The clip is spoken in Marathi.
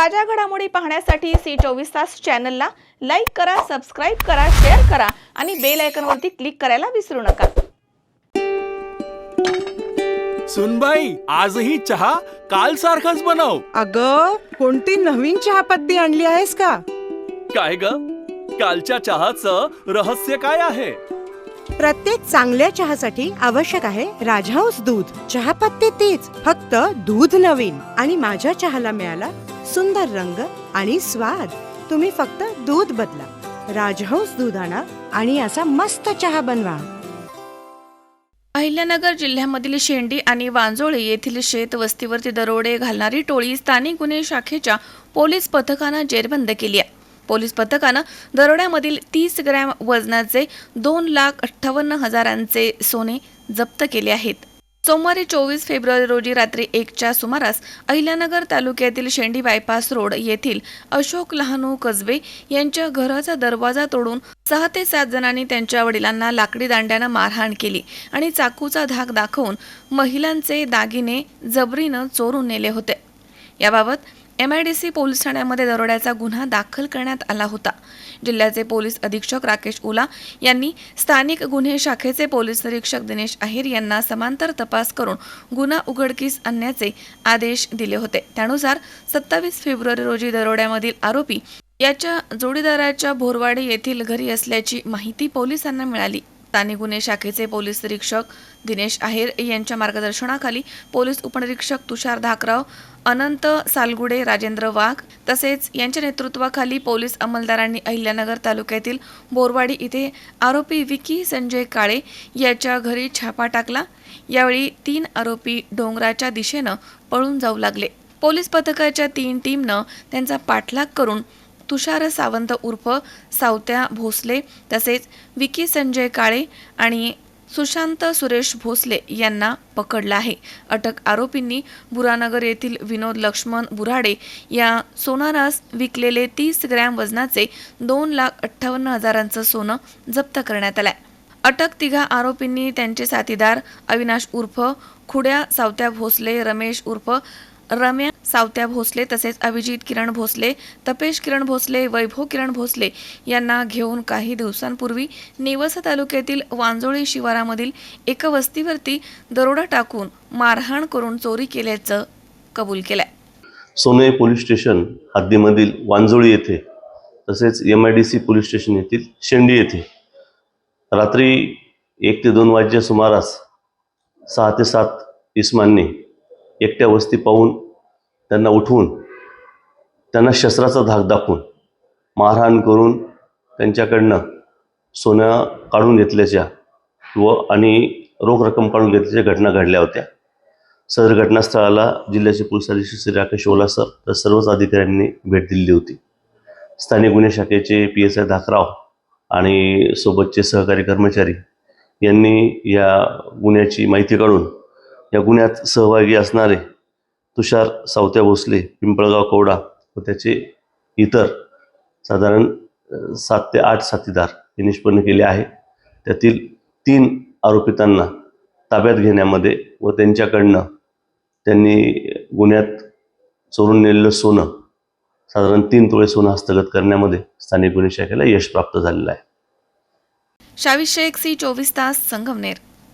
ताज्या घडामोडी पाहण्यासाठी सी चोवीस तास चॅनलला लाईक करा सबस्क्राईब करा शेअर करा आणि बेल आयकॉनवरती क्लिक करायला विसरू नका. सुनबाई आजही चहा काल सारखाच बनव. अग कोणती नवीन चहापत्ती आणली आहेस का? काय ग? कालच्या चहाचं रहस्य काय आहे? प्रत्येक चांगल्या चहासाठी आवश्यक आहे राजहंस दूध. चहापत्ती तीच फक्त दूध नवीन. आणि माझ्या चहाला मिळाला सुंदर रंग आणि स्वाद. तुम्ही फक्त दूध बदला. राजहंस दूध आणा आणि असा मस्त चहा बनवा. अहिल्यानगर जिल्ह्यामधील शेंडी आणि वांजोळी येथील शेत वस्तीवरती दरोडे घालणारी टोळी स्थानिक गुन्हे शाखेच्या पोलीस पथकानं जेरबंद केली आहे. पोलीस पथकानं दरोड्यामधील तीस ग्रॅम वजनाचे दोन लाख अठ्ठावन्न हजारांचे सोने जप्त केले आहेत. सोमवारी चोवीस फेब्रुवारी रोजी रात्री एकच्या सुमारास अहिल्यानगर तालुक्यातील शेंडी बायपास रोड येथील अशोक लहानू कसबे यांच्या घराचा दरवाजा तोडून सहा ते सात जणांनी त्यांच्या वडिलांना लाकडी दांड्यानं मारहाण केली आणि चाकूचा धाक दाखवून महिलांचे दागिने जबरीनं चोरून नेले होते. याबाबत M I D C police ठाण्यामध्ये दरोड्याचा गुन्हा दाखल करण्यात आला होता. जिल्ह्याचे पोलीस अधीक्षक राकेश ओला यांनी स्थानिक गुन्हे शाखेचे पोलीस निरीक्षक दिनेश अहिर यांना समांतर तपास करून गुन्हा उघडकीस आणण्याचे आदेश दिले होते. त्यानुसार सत्तावीस फेब्रुवारी रोजी दरोड्यामधील आरोपी याच्या जोडीदाराच्या भोरवाडी येथील घरी असल्याची माहिती पोलिसांना मिळाली. स्थानिक गुन्हे शाखेचे पोलीस निरीक्षक दिनेश आहेर यांच्या मार्गदर्शनाखाली पोलीस उपनिरीक्षक तुषार धाकराव अनंत सालगुडे राजेंद्र वाघ तसेच यांच्या नेतृत्वाखाली पोलीस अंमलदारांनी अहिल्यानगर तालुक्यातील बोरवाडी इथे आरोपी विकी संजय काळे याच्या घरी छापा टाकला. यावेळी तीन आरोपी डोंगराच्या दिशेनं पळून जाऊ लागले. पोलीस पथकाच्या तीन टीमनं त्यांचा पाठलाग करून तुषार सावंत उर्फ सावत्या भोसले तसेच विकी संजय काळे आणि सुशांत सुरेश भोसले यांना पकडलं आहे. अटक आरोपींनी बुरानगर येथील विनोद लक्ष्मण बुराडे या सोनारास विकलेले तीस ग्रॅम वजनाचे दोन लाख अठ्ठावन्न हजारांचं सोनं जप्त करण्यात आलंय. अटक तिघा आरोपींनी त्यांचे साथीदार अविनाश उर्फ खुड्या सावत्या भोसले रमेश उर्फ रम्या सावत्या भोसले तसेच अभिजित किरण भोसले तपेश किरण भोसले वैभव किरण भोसले यांना घेऊन काही दिवसांपूर्वी नेवसा तालुक्यातील वांजोळी शिवारामधील एका वस्तीवरती दरोडा टाकून मारहाण करून चोरी केल्याचं कबूल केलंय. सोने पोलीस स्टेशन हद्दीमधील वांजोळी येथे तसेच M I D C police station येथील शेंडी येथे रात्री एक ते दोन वाजच्या सुमारास सहा ते सात इस्मांनी एकट्या वस्ती पाहून त्यांना उठवून त्यांना शस्त्राचा धाक दाखवून मारहाण करून त्यांच्याकडनं सोनं काढून घेतल्याच्या व आणि रोख रक्कम काढून घेतल्याच्या घटना घडल्या होत्या. सदर घटनास्थळाला जिल्ह्याचे पोलीस अधीक्षक श्री राकेश ओला सर तर सर्वच अधिकाऱ्यांनी भेट दिली होती. स्थानिक गुन्हे शाखेचे पी एस आय धाकराव आणि सोबतचे सहकारी कर्मचारी यांनी या गुन्ह्याची माहिती काढून या गुन्ह्यात सहभागी असणारे तुषार सावत्या भोसले पिंपळगाव कवडा व त्याचे इतर साधारण सात ते आठ साथीदार हे निष्पन्न केले आहे. त्यातील तीन आरोपितांना ताब्यात घेण्यामध्ये व त्यांच्याकडनं त्यांनी गुन्ह्यात चोरून नेलेलं सोनं साधारण तीन तोळे सोनं हस्तगत करण्यामध्ये स्थानिक गुन्हे शाखेला यश प्राप्त झालेलं आहे. शावी शेख सी चोवीस तास संगमनेर.